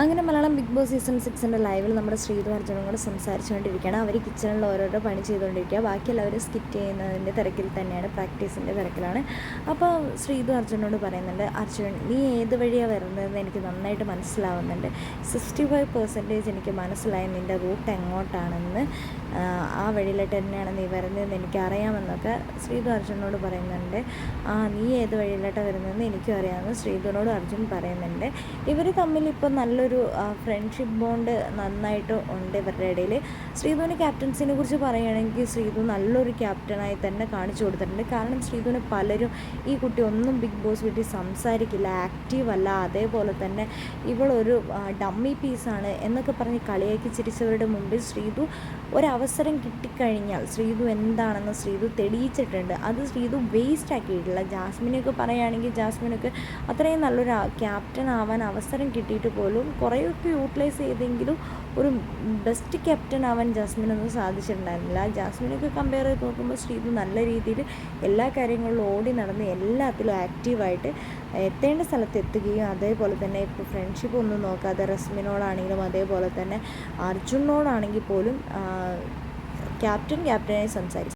അങ്ങനെ Malayalam big boss season സിക്സിന്റെ ലൈവിൽ നമ്മുടെ ശ്രീതു അർജുനും കൂടെ സംസാരിച്ചുകൊണ്ടിരിക്കുകയാണ്. അവർ കിച്ചണിൽ ഓരോരോ പണി ചെയ്തുകൊണ്ടിരിക്കുക. ബാക്കി എല്ലാവരും സ്കിറ്റ് ചെയ്യുന്നതിന്റെ തിരക്കിൽ തന്നെയാണ് പ്രാക്ടീസിന്റെ തിരക്കിലാണ്. അപ്പോൾ ശ്രീതു അർജുനോട് പറയുന്നുണ്ട് അർജുൻ നീ ഏത് വഴിയാണ് വരുന്നതെന്ന് എനിക്ക് നന്നായിട്ട് മനസ്സിലാവുന്നുണ്ട്. സിക്സ്റ്റി ഫൈവ് പെർസെന്റേജ് എനിക്ക് മനസ്സിലായി നിന്റെ റൂട്ട് എങ്ങോട്ടാണെന്ന് ആ വഴിയിലോട്ട് തന്നെയാണ് നീ വരുന്നതെന്ന് എനിക്കറിയാമെന്നൊക്കെ ശ്രീതു അർജുനോട് പറയുന്നുണ്ട്. ആ നീ ഏത് വഴിയിലോട്ടാണ് വരുന്നതെന്ന് എനിക്കും അറിയാമെന്ന് ശ്രീധുനോട് അർജുൻ പറയുന്നുണ്ട്. ഇവർ തമ്മിൽ ഇപ്പോൾ നല്ലൊരു ഫ്രണ്ട്ഷിപ്പ് ബോണ്ട് നന്നായിട്ട് ഉണ്ട് ഇവരുടെ ഇടയിൽ ശ്രീധുവിന് ക്യാപ്റ്റൻസിനെ കുറിച്ച് പറയുകയാണെങ്കിൽ ശ്രീധു നല്ലൊരു ക്യാപ്റ്റനായി തന്നെ കാണിച്ചു കൊടുത്തിട്ടുണ്ട്. കാരണം ശ്രീധുവിന് പലരും ഈ കുട്ടി ഒന്നും ബിഗ് ബോസ് വീട്ടിൽ സംസാരിക്കില്ല ആക്റ്റീവ് അല്ല. അതേപോലെ തന്നെ ഇവളൊരു ഡമ്മി പീസാണ് എന്നൊക്കെ പറഞ്ഞ് കളിയാക്കി ചിരിച്ചവരുടെ മുമ്പിൽ ശ്രീധു ഒരവസരം കിട്ടിക്കഴിഞ്ഞാൽ ശ്രീധു എന്താണെന്ന് ശ്രീധു തെളിയിച്ചിട്ടുണ്ട്. അത് ശ്രീധു വേസ്റ്റ് ആക്കിയിട്ടില്ല. ജാസ്മിനൊക്കെ പറയുകയാണെങ്കിൽ ജാസ്മിനൊക്കെ അത്രയും നല്ലൊരു ക്യാപ്റ്റൻ ആവാൻ അവസരം കിട്ടിയിട്ട് പോലും കുറേയൊക്കെ യൂട്ടിലൈസ് ചെയ്തെങ്കിലും ഒരു ബെസ്റ്റ് ക്യാപ്റ്റൻ ആവാൻ ജാസ്മിനൊന്നും സാധിച്ചിട്ടുണ്ടായിരുന്നില്ല. ജാസ്മിനൊക്കെ കമ്പയർ ചെയ്ത് നോക്കുമ്പോൾ ശ്രീത് നല്ല രീതിയിൽ എല്ലാ കാര്യങ്ങളിലും ഓടി നടന്ന് എല്ലാത്തിലും ആക്റ്റീവായിട്ട് എത്തേണ്ട സ്ഥലത്ത് എത്തുകയും അതേപോലെ തന്നെ ഇപ്പോൾ ഫ്രണ്ട്ഷിപ്പ് ഒന്നും നോക്കാതെ റസ്മിനോടാണെങ്കിലും അതേപോലെ തന്നെ അർജുനോടാണെങ്കിൽ പോലും ക്യാപ്റ്റൻ ക്യാപ്റ്റനായി സംസാരിക്കും